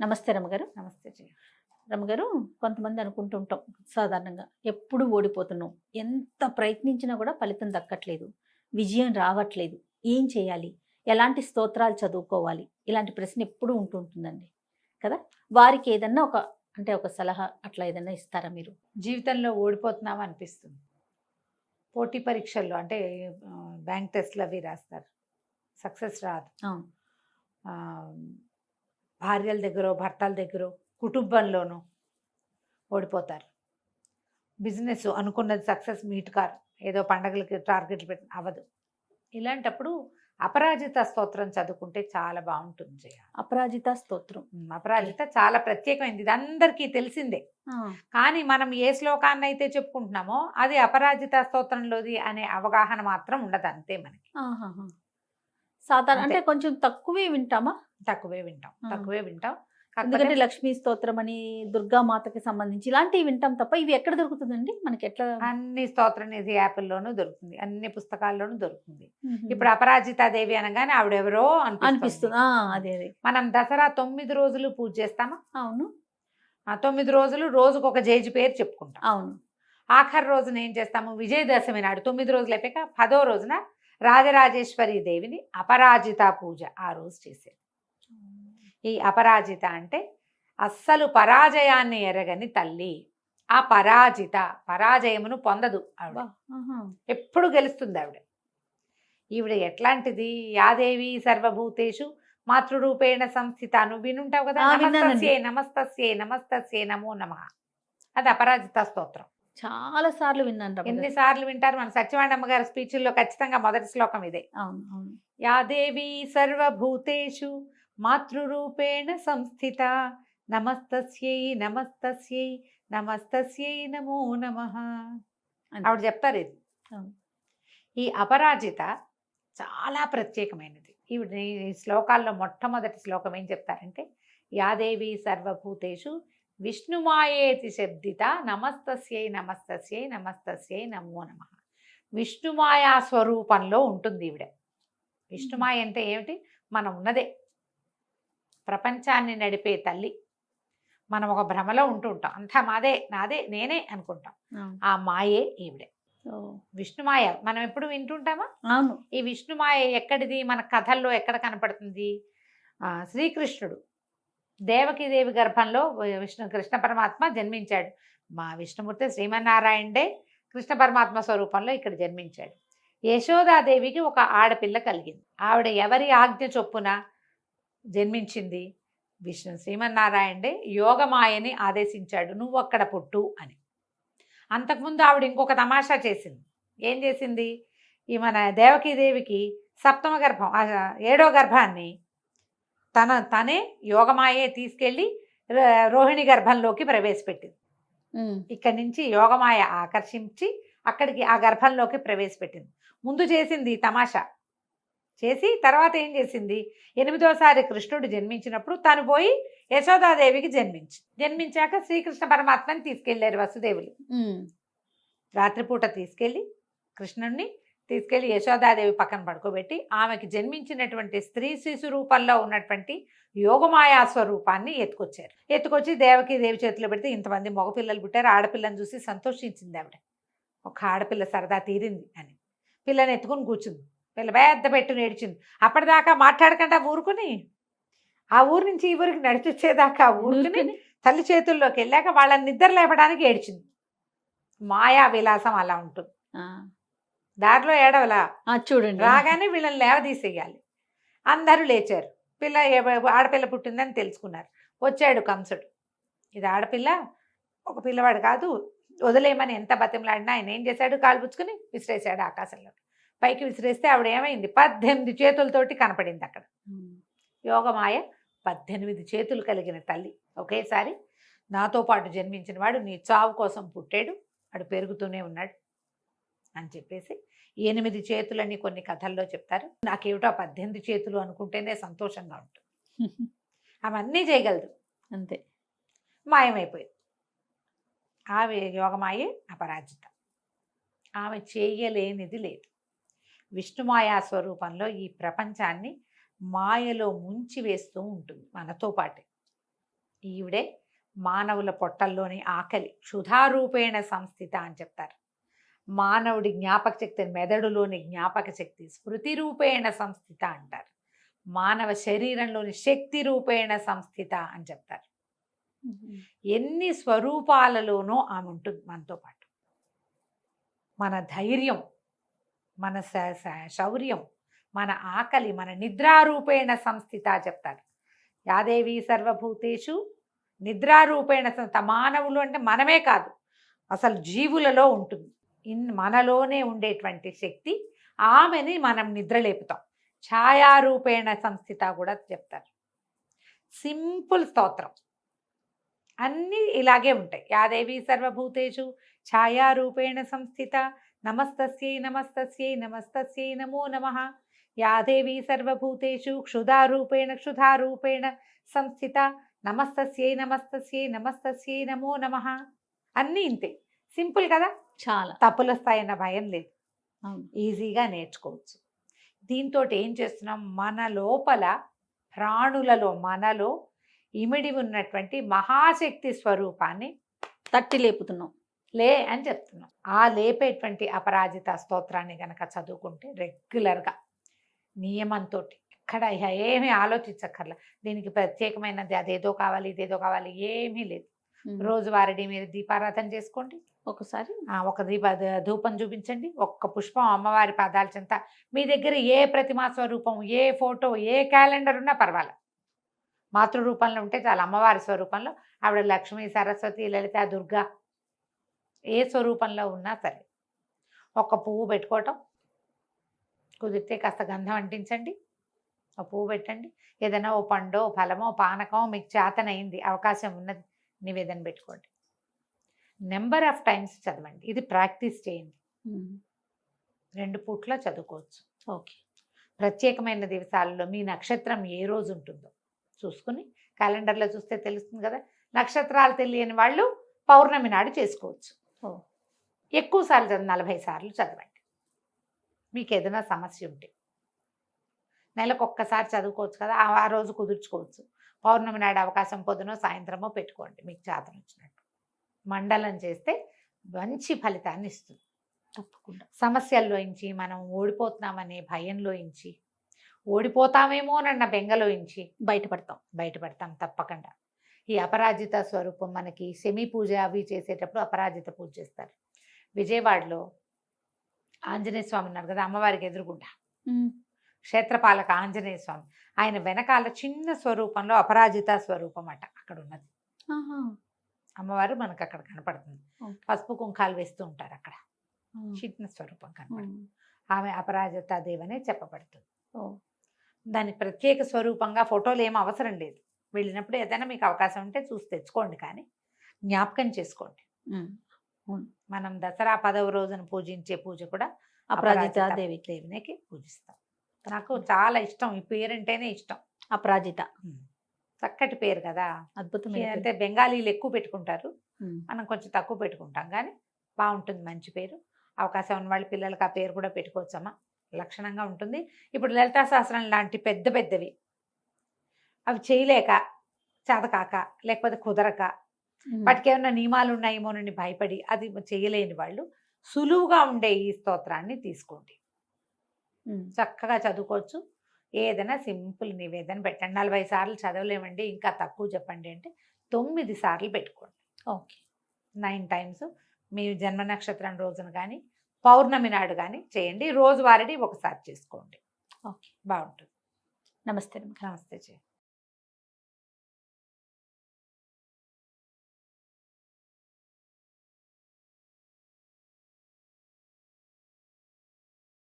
నమస్తే రమగారు నమస్తే జయ. రమగారు కొంతమంది అనుకుంటుంటాం సాధారణంగా ఎప్పుడు ఓడిపోతున్నాం ఎంత ప్రయత్నించినా కూడా ఫలితం దక్కట్లేదు విజయం రావట్లేదు ఏం చేయాలి ఎలాంటి స్తోత్రాలు చదువుకోవాలి ఇలాంటి ప్రశ్న ఎప్పుడూ ఉంటుంటుందండి కదా? వారికి ఏదన్నా ఒక అంటే ఒక సలహా అట్లా ఏదన్నా ఇస్తారా మీరు? జీవితంలో ఓడిపోతున్నాం అనిపిస్తుంది. పోటీ పరీక్షల్లో అంటే బ్యాంక్ టెస్ట్లు అవి రాస్తారు. సక్సెస్ రాదు. భార్యల దగ్గర భర్తల దగ్గర కుటుంబంలోనూ ఓడిపోతారు. బిజినెస్ అనుకున్నది సక్సెస్ మీట్ కారు. ఏదో పండగలకి టార్గెట్లు పెట్టి అవ్వదు. ఇలాంటప్పుడు అపరాజిత స్తోత్రం చదువుకుంటే చాలా బాగుంటుంది జయ. అపరాజిత స్తోత్రం. అపరాజిత చాలా ప్రత్యేకమైనది ఇది అందరికీ తెలిసిందే. కానీ మనం ఏ శ్లోకాన్ని అయితే చెప్పుకుంటున్నామో అది అపరాజిత స్తోత్రంలోది అనే అవగాహన మాత్రం ఉండదు అంతే మనకి. సాధారణ. అంటే కొంచెం తక్కువే వింటామా? తక్కువే వింటాం. తక్కువే వింటాం. ఎందుకంటే లక్ష్మీ స్తోత్రం అని దుర్గామాతకి సంబంధించి ఇలాంటివి వింటాం తప్ప ఇవి ఎక్కడ దొరుకుతుందండి? మనకి ఎట్లా? అన్ని స్తోత్ర నిధి యాప్ల్లోనూ దొరుకుతుంది అన్ని పుస్తకాల్లోనూ దొరుకుతుంది. ఇప్పుడు అపరాజిత దేవి అనగానే ఆవిడెవరో అనిపిస్తుంది. అదే అదే. మనం దసరా తొమ్మిది రోజులు పూజ చేస్తామా? అవును. ఆ తొమ్మిది రోజులు రోజుకు ఒక జేజి పేరు చెప్పుకుంటాం. అవును. ఆఖరి రోజున ఏం చేస్తాము? విజయదశమి నాడు తొమ్మిది రోజులు అయిపోయాక పదో రోజున రాజరాజేశ్వరి దేవిని అపరాజిత పూజ ఆ రోజు చేసేది. ఈ అపరాజిత అంటే అస్సలు పరాజయాన్ని ఎరగని తల్లి. ఆ పరాజిత పరాజయమును పొందదు ఆవిడ. ఎప్పుడు గెలుస్తుంది ఆవిడ? ఈవిడ ఎట్లాంటిది? యాదేవి సర్వభూతేషు మాతృరూపేణ సంస్థిత. నువ్వు వినుంటావు కదా. నమస్తస్యే నమస్తస్యే నమస్తస్యే నమో నమ. అది అపరాజిత స్తోత్రం. చాలా సార్లు విన్నాను. ఎన్నిసార్లు వింటారు మన సత్యవాణమ్మ గారి స్పీచ్ల్లో ఖచ్చితంగా మొదటి శ్లోకం ఇదే. యాదేవి సర్వభూతేషు మాతృరూపేణ సంస్థిత. నమస్తస్యై నమస్తస్యై నమస్తస్యై నమో నమ. ఆవిడ చెప్తారు ఇది. ఈ అపరాజిత చాలా ప్రత్యేకమైనది. ఈవిడ ఈ శ్లోకాల్లో మొట్టమొదటి శ్లోకం ఏం చెప్తారంటే యాదేవి సర్వభూతేషు విష్ణుమాయేతి శబ్దిత నమస్తస్యై నమస్తస్యై నమస్తస్యై నమో నమ. విష్ణుమాయా స్వరూపంలో ఉంటుంది ఈవిడ. విష్ణుమాయ అంటే ఏమిటి? మనం ఉన్నదే. ప్రపంచాన్ని నడిపే తల్లి. మనం ఒక భ్రమలో ఉంటూ ఉంటాం. అంతా మాదే నాదే నేనే అనుకుంటాం. ఆ మాయే ఈవిడే. విష్ణుమాయ మనం ఎప్పుడు వింటుంటామా? అవును. ఈ విష్ణుమాయ ఎక్కడిది? మన కథల్లో ఎక్కడ కనపడుతుంది? ఆ, శ్రీకృష్ణుడు దేవకీదేవి గర్భంలో విష్ణు కృష్ణ పరమాత్మ జన్మించాడు. మా విష్ణుమూర్తి శ్రీమన్నారాయణుడే కృష్ణ పరమాత్మ స్వరూపంలో ఇక్కడ జన్మించాడు. యశోదాదేవికి ఒక ఆడపిల్ల కలిగింది. ఆవిడ ఎవరి ఆజ్ఞ చొప్పున జన్మించింది విష్ణు శ్రీమన్నారాయణుడే యోగమాయని ఆదేశించాడు నువ్వు అక్కడ పుట్టు అని. అంతకుముందు ఆవిడ ఇంకొక తమాషా చేసింది. ఏం చేసింది? ఈ మన దేవకీదేవికి సప్తమ గర్భం ఏడో గర్భాన్ని తన తనే యోగమాయే తీసుకెళ్ళి రోహిణి గర్భంలోకి ప్రవేశపెట్టింది. ఇక్కడి నుంచి యోగమాయ ఆకర్షించి అక్కడికి ఆ గర్భంలోకి ప్రవేశపెట్టింది. ముందు చేసింది తమాషా. చేసి తర్వాత ఏం చేసింది? ఎనిమిదోసారి కృష్ణుడు జన్మించినప్పుడు తను పోయి యశోదాదేవికి జన్మించి జన్మించాక శ్రీకృష్ణ పరమాత్మని తీసుకెళ్ళారు వసుదేవులు. రాత్రిపూట తీసుకెళ్ళి కృష్ణుణ్ణి తీసుకెళ్ళి యశోదాదేవి పక్కన పడుకోబెట్టి ఆమెకి జన్మించినటువంటి స్త్రీ శిశు రూపంలో ఉన్నటువంటి యోగమాయా స్వరూపాన్ని ఎత్తుకొచ్చారు. ఎత్తుకొచ్చి దేవకి దేవి చేతిలో పెడితే ఇంతమంది మగపిల్లలు పుట్టారు. ఆడపిల్లని చూసి సంతోషించింది ఆవిడ. ఒక ఆడపిల్ల సరదా తీరింది అని. పిల్లని ఎత్తుకుని కూర్చుంది. పిల్ల పెద్ద పెట్టు నేడిచింది అప్పటిదాకా మాట్లాడకుండా ఊరుకుని ఆ ఊరు నుంచి ఈ ఊరికి నడిచొచ్చేదాకా ఊరుకుని ఊరుకుని, తల్లి చేతుల్లోకి వెళ్ళాక వాళ్ళని నిద్ర లేపడానికి ఏడ్చింది. మాయా విలాసం అలా ఉంటుంది. దారిలో ఏడవలా. చూడండి. రాగానే వీళ్ళని లేవదీసేయాలి. అందరూ లేచారు. పిల్ల ఏ- ఆడపిల్ల పుట్టిందని తెలుసుకున్నారు. వచ్చాడు కంసుడు. ఇది ఆడపిల్ల ఒక పిల్లవాడు కాదు వదిలేయమని ఎంత బతిమలాడినా ఆయన ఏం చేశాడు? కాలు పుచ్చుకుని విసిరేశాడు ఆకాశంలో పైకి విసిరేస్తే ఆవిడ ఏమైంది? పద్దెనిమిది చేతులతోటి కనపడింది అక్కడ. యోగమాయ పద్దెనిమిది చేతులు కలిగిన తల్లి. ఒకేసారి నాతో పాటు జన్మించిన వాడు నీ చావు కోసం పుట్టాడు వాడు పెరుగుతూనే ఉన్నాడు అని చెప్పేసి ఎనిమిది చేతులని కొన్ని కథల్లో చెప్తారు. నాకేమిటో ఆ పద్దెనిమిది చేతులు అనుకుంటేనే సంతోషంగా ఉంటుంది. అవన్నీ చేయగలదు. అంతే. మాయమైపోయింది. ఆమె యోగమాయే అపరాజిత. ఆమె చేయలేనిది లేదు. విష్ణుమాయా స్వరూపంలో ఈ ప్రపంచాన్ని మాయలో ముంచి వేస్తూ ఉంటుంది మనతో పాటే. ఈవిడే మానవుల పొట్టల్లోని ఆకలి క్షుధారూపేణ సంస్థిత అని చెప్తారు. మానవుడి జ్ఞాపక శక్తి మెదడులోని జ్ఞాపక శక్తి స్మృతి రూపేణ సంస్థిత అంటారు. మానవ శరీరంలోని శక్తి రూపేణ సంస్థిత అని చెప్తారు. ఎన్ని స్వరూపాలలోనూ ఆమె ఉంటుంది మనతో పాటు. మన ధైర్యం మన స- శౌర్యం మన ఆకలి మన నిద్రారూపేణ సంస్థిత చెప్తారు. యాదేవి సర్వభూతేషు నిద్రారూపేణ సంస్థ మానవులు అంటే మనమే కాదు అసలు జీవులలో ఉంటుంది. ఇన్ మనలోనే ఉండేటువంటి శక్తి ఆమెని మనం నిద్రలేపుతాం. ఛాయారూపేణ సంస్థిత కూడా చెప్తారు. సింపుల్ స్తోత్రం. అన్నీ ఇలాగే ఉంటాయి. యాదేవి సర్వభూతేషు ఛాయారూపేణ సంస్థిత నమస్తస్యై నమస్తస్యై నమస్తస్యై నమో నమ. యాదేవి సర్వభూతేషు క్షుధారూపేణ క్షుధారూపేణ సంస్థిత నమస్తస్యై నమస్తస్యై నమస్తస్యై నమో నమ. అన్నీ ఇంతే. సింపుల్ కదా? చాలా. తప్పులు వస్తాయన్న భయం లేదు. ఈజీగా నేర్చుకోవచ్చు. దీంతో ఏం చేస్తున్నాం? మన లోపల ప్రాణులలో మనలో ఇమిడి ఉన్నటువంటి మహాశక్తి స్వరూపాన్ని తట్టి లేపుతున్నాం. లే అని చెప్తున్నాం. ఆ లేపేటువంటి అపరాజిత స్తోత్రాన్ని గనక చదువుకుంటే రెగ్యులర్గా నియమంతో ఎక్కడ ఏమీ ఆలోచించక్కర్లా. దీనికి ప్రత్యేకమైనది అదేదో కావాలి ఇదేదో కావాలి ఏమీ లేదు. రోజువారీ మీరు దీపారాధన చేసుకోండి. ఒకసారి? ఒక దీప ధూపం చూపించండి. ఒక్క పుష్పం అమ్మవారి పాదాల చెంత. మీ దగ్గర ఏ ప్రతిమా స్వరూపం ఏ ఫోటో ఏ క్యాలెండర్ ఉన్నా పర్వాలేదు మాతృ రూపంలో ఉంటే చాలా అమ్మవారి స్వరూపంలో. ఆవిడ లక్ష్మి సరస్వతి లలిత దుర్గా ఏ స్వరూపంలో ఉన్నా సరే ఒక పువ్వు పెట్టుకోవటం కుదిరితే కాస్త గంధం అంటించండి ఒక పువ్వు పెట్టండి. ఏదైనా ఓ పండో ఫలమో పానకమో మీకు చేతనైంది అవకాశం ఉన్నది నివేదన పెట్టుకోండి. నెంబర్ ఆఫ్ టైమ్స్ చదవండి. ఇది ప్రాక్టీస్ చేయండి. రెండు పూట్ల చదువుకోవచ్చు. ఓకే. ప్రత్యేకమైన దివసాలలో మీ నక్షత్రం ఏ రోజు ఉంటుందో చూసుకుని క్యాలెండర్లో చూస్తే తెలుస్తుంది కదా నక్షత్రాలు తెలియని వాళ్ళు పౌర్ణమి నాడు చేసుకోవచ్చు. ఓ. ఎక్కువ సార్లు చదవండి నలభై సార్లు చదవండి. మీకు ఏదైనా సమస్య ఉంటే. నెలకు ఒక్కసారి చదువుకోవచ్చు కదా ఆ- ఆ రోజు కుదుర్చుకోవచ్చు. పౌర్ణమి నాడు అవకాశం పొద్దునో సాయంత్రమో పెట్టుకోండి మీకు చేతన వచ్చినట్టు. మండలం చేస్తే మంచి ఫలితాన్ని ఇస్తుంది. తప్పకుండా. సమస్యల్లోంచి మనం ఓడిపోతున్నామనే భయంలోంచి ఓడిపోతామేమోనన్న బెంగలోంచి బయటపడతాం. బయటపడతాం తప్పకుండా. ఈ అపరాజిత స్వరూపం మనకి సెమి పూజ అవి చేసేటప్పుడు అపరాజిత పూజ చేస్తారు విజయవాడలో ఆంజనేయ స్వామి ఉన్నారు కదా అమ్మవారికి ఎదురుగుండా ఉమ్. క్షేత్రపాలక ఆంజనేయ స్వామి ఆయన వెనకాల చిన్న స్వరూపంలో అపరాజిత స్వరూపం అట అక్కడ ఉన్నది. అమ్మవారు మనకు అక్కడ కనపడుతుంది. పసుపు కుంకాలు వేస్తూ ఉంటారు అక్కడ. చిన్న స్వరూపం కనపడుతుంది. ఆమె అపరాజిత దేవనే చెప్పబడుతుంది ఓ. దానికి ప్రత్యేక స్వరూపంగా ఫోటోలు ఏం అవసరం లేదు వెళ్ళినప్పుడు ఏదైనా మీకు అవకాశం ఉంటే చూసి తెచ్చుకోండి కానీ జ్ఞాపకం చేసుకోండి. మనం దసరా పదవ రోజున పూజించే పూజ కూడా అపరాజిత అపరాజిత దేవి. దేవినికి పూజిస్తాం. నాకు చాలా ఇష్టం. ఈ పేరంటేనే ఇష్టం. అపరాజిత. చక్కటి పేరు కదా. అద్భుతమైన అంటే బెంగాలీలు ఎక్కువ పెట్టుకుంటారు. మనం కొంచెం తక్కువ పెట్టుకుంటాం కానీ బాగుంటుంది మంచి పేరు. అవకాశం ఉన్న వాళ్ళ పిల్లలకి ఆ పేరు కూడా పెట్టుకోవచ్చమ్మా. లక్షణంగా ఉంటుంది. ఇప్పుడు లలితా శాస్త్రం లాంటి పెద్ద పెద్దవి అవి చేయలేక చేతకాక లేకపోతే కుదరక ఉమ్. వాటికి ఏమైనా నియమాలు ఉన్నాయేమోనని భయపడి అది చేయలేని వాళ్ళు సులువుగా ఉండే ఈ స్తోత్రాన్ని తీసుకోండి. చక్కగా చదువుకోవచ్చు. ఏదైనా సింపుల్ నివేదన పెట్టండి. నలభై సార్లు చదవలేమండి ఇంకా తక్కువ చెప్పండి అంటే తొమ్మిది సార్లు పెట్టుకోండి. ఓకే. నైన్ టైమ్స్ మీ జన్మ నక్షత్రం రోజున కానీ పౌర్ణమి నాడు కానీ చేయండి. రోజువారీ ఒకసారి చేసుకోండి. ఓకే. బాగుంటుంది. నమస్తే నమస్తే చేయండి